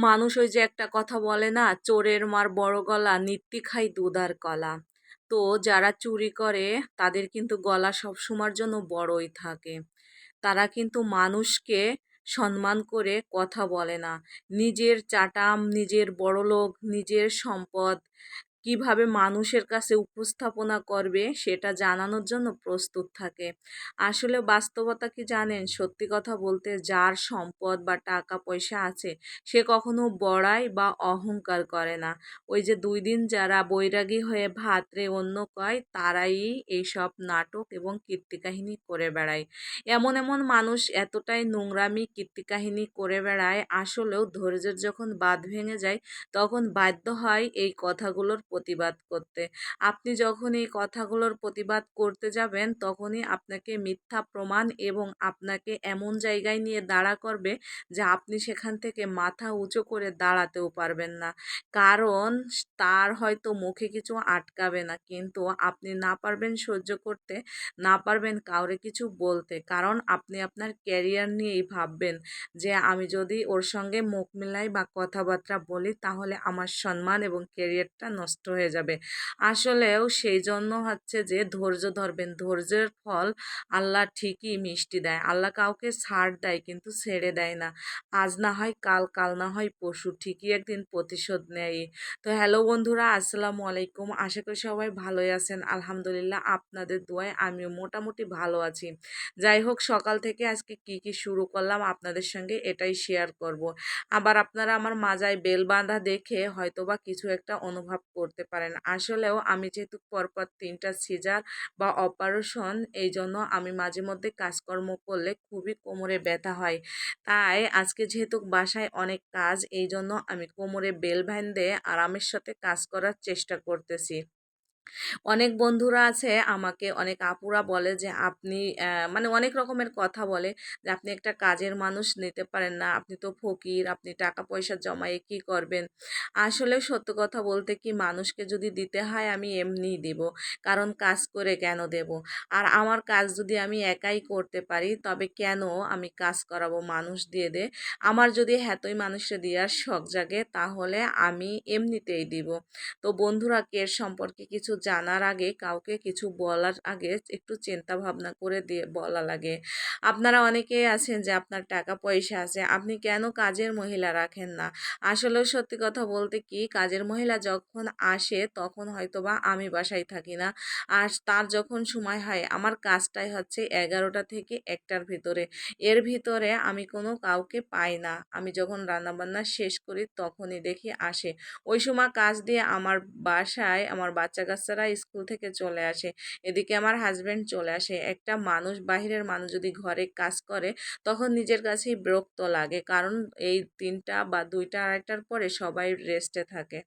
মানুষ ওই যে একটা কথা বলে না, চোরের মার বড় গলা নিত্যি খাই দুধার কলা। তো যারা চুরি করে, তাদের কিন্তু গলা সব সবসময়ের জন্য বড়ই থাকে। তারা কিন্তু মানুষকে সম্মান করে কথা বলে না। নিজের চাটাম, নিজের বড়লোক, নিজের সম্পদ কীভাবে মানুষের কাছে উপস্থাপনা করবে সেটা জানানোর জন্য প্রস্তুত থাকে। আসলে বাস্তবতা কি জানেন? সত্যি কথা বলতে যার সম্পদ বা টাকা পয়সা আছে, সে কখনো বড়াই বা অহংকার করে না। ওই যে দুই দিন যারা বৈরাগী হয়ে ভাতরে অন্য কয় তারাই এইসব নাটক এবং কীর্তিকাহিনী করে বেড়ায়। এমন এমন মানুষ এতটাই নোংরামি, কীর্তিকাহিনী করে বেড়ায়, আসলেও ধৈর্যের যখন বাঁধ ভেঙে যায়, তখন বাধ্য হয় এই কথাগুলোর প্রতিবাদ করতে। আপনি যখন এই কথাগুলোর প্রতিবাদ করতে যাবেন, তখনই আপনাকে মিথ্যা প্রমাণ এবং আপনাকে এমন জায়গায় নিয়ে দাঁড়া করবে যে আপনি সেখান থেকে মাথা উঁচু করে দাঁড়াতেও পারবেন না। কারণ তার হয়তো মুখে কিছু আটকাবে না, কিন্তু আপনি না পারবেন সহ্য করতে, না পারবেন কাউরে কিছু বলতে। কারণ আপনি আপনার ক্যারিয়ার নিয়েই ভাববেন যে আমি যদি ওর সঙ্গে মুখ মিলাই বা কথাবার্তা বলি, তাহলে আমার সম্মান এবং ক্যারিয়ারটা নষ্ট হয়ে যাবে। আসলেও সেই জন্য হচ্ছে যে ধৈর্য ধরবেন। ধৈর্যের ফল আল্লাহ ঠিকই মিষ্টি দেয়। আল্লাহ কাউকে ছাড় দেয় কিন্তু ছেড়ে দেয় না। আজ না হয় কাল কাল না হয় পশু ঠিকই একদিন প্রতিশোধ নেয়। তো হ্যালো বন্ধুরা, আসসালামু আলাইকুম। আশা করি সবাই ভালোই আছেন। আলহামদুলিল্লাহ আপনাদের দোয়ায় আমিও মোটামুটি ভালো আছি। যাই হোক, সকাল থেকে আজকে কি কি শুরু করলাম আপনাদের সঙ্গে এটাই শেয়ার করব। আবার আপনারা আমার মাজায় বেল বাঁধা দেখে হয়তোবা কিছু একটা অনুভব করতে পারেন। আসলেও আমি যেহেতু পরপর তিনটা সিজার বা অপারেশন এই জন্য আমি মাঝে মধ্যে কাজকর্ম করলে খুবই কোমরে ব্যথা হয়। তাই আজকে যেহেতু বাসায় অনেক কাজ এই জন্য আমি কোমরে বেল ভ্যান আরামের সাথে কাজ করার চেষ্টা করতেছি। অনেক বন্ধুরা আছে আমাকে, অনেক আপুরা বলে যে আপনি মানে অনেক রকমের কথা বলে যে আপনি একটা কাজের মানুষ নিতে পারেন না, আপনি তো ফকির, আপনি টাকা পয়সা জমায়ে কি করবেন? আসলে সত্য কথা বলতে কি মানুষকে যদি দিতে হয় আমি এমনিই দেব, কারণ কাজ করে কেন দেব? আর আমার কাজ যদি আমি একাই করতে পারি, তবে কেন আমি কাজ করাবো মানুষ দিয়ে দে? আমার যদি এতই মানুষে দেওয়ার শখ জাগে, তাহলে আমি এমনিতেই দিব। তো বন্ধুরা কের সম্পর্কে কিছু জানার আগে কাউকে কিছু বলার আগে একটু চিন্তা ভাবনা করে দিয়ে বলা লাগে। আপনারা অনেকেই আছেন যে আপনার টাকা পয়সা আছে, আপনি কেন কাজের মহিলা রাখেন না? আসলেও সত্যি কথা বলতে কি, কাজের মহিলা যখন আসে তখন হয়তোবা আমি বাসায় থাকি না। আর তার যখন সময় হয়, আমার কাজটাই হচ্ছে এগারোটা থেকে একটার ভিতরে। এর ভিতরে আমি কোনো কাউকে পাই না। আমি যখন রান্নাবান্না শেষ করি তখনই দেখি আসে। ওই সময় কাজ দিয়ে আমার বাসায়, আমার বাচ্চা কাচ্চারা স্কুল থেকে চলে আসে। এদিকে আমার হাজব্যান্ড চলে আসে। একটা মানুষ, বাহিরের মানুষ যদি ঘরে কাজ করে, তখন নিজের কাছেই বিরক্ত লাগে। কারণ এই তিনটা বা দুইটা আড়াইটার পরে সবাই রেস্টে থাকে।